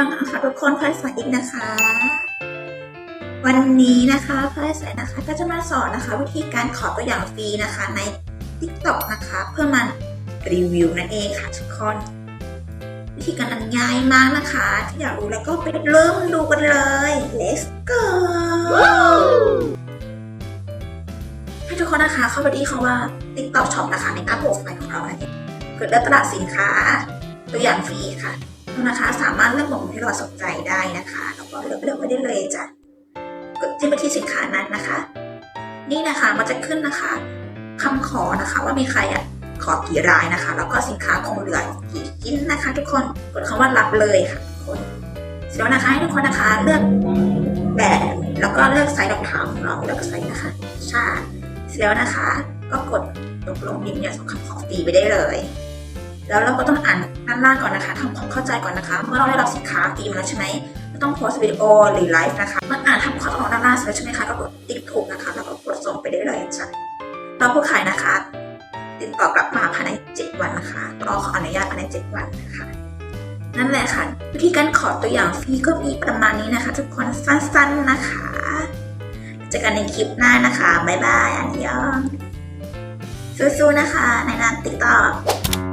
คนพลอยสวยอีกนะคะ วันนี้นะคะพลอยสวยนะคะก็จะมาสอนนะคะ วิธีการขอตัวอย่างฟรีนะคะใน TikTok นะคะ เพื่อมารีวิวนั่นเองค่ะทุกคน วิธีการอันง่ายมากนะคะถ้าอยากรู้แล้วก็ไปเริ่มดูกันเลย let's go ให้ทุกคนนะคะเข้าไปที่คำว่า TikTok Shop นะคะในหน้าโปรไฟล์ของเรานั่นเองเกิดเลือกตลาดสินค้า ตัวอย่างฟรีค่ะ นะคะ สามารถเลือกหมวดที่เราสนใจได้นะคะแล้วก็เลือกเลือกไว้ได้เลยจ้ะกดจิ้มไปที่สินค้านั้นนะคะ นี่นะคะมันจะขึ้นนะคะคำขอนะคะว่ามีใครอะขอกี่รายนะคะ แล้วก็สินค้าคงเหลือกี่ชิ้นนะคะ ทุกคนกดคำว่ารับเลยค่ะคนเสร็จแล้วนะคะให้ทุกคนนะคะเลือกแบบแล้วก็เลือกไซส์รองเท้าของเราเลือกไซส์นะคะใช่เสร็จแล้วนะคะ ก็กดตกลงยืนยันส่งคำขอฟรีไปได้เลย แล้วเราก็ต้องอ่านด้านล่างก่อนนะคะทำความเข้าใจก่อนนะคะ เมื่อเราได้รับสินค้าฟรีมาแล้วใช่ไหมต้องโพสต์วิดีโอหรือไลฟ์นะคะเมื่ออ่านทำความเข้าใจด้านล่างเสร็จแล้วใช่ไหมคะก็กดติ๊กถูกนะคะแล้วก็กดส่งไปได้เลยจ้ะเราผู้ขายนะคะ ติดต่อกลับมาภายใน 7 วันนะคะรอขออนุญาตภายใน 7 วันนะคะนั่นแหละค่ะ วิธีการขอตัวอย่างฟรีก็มีประมาณนี้นะคะ ทุกคนสั้นๆนะคะเจอกันในคลิปหน้านะคะบ๊ายบายอันยองสู้ๆนะคะ ในนามติ๊กต็อก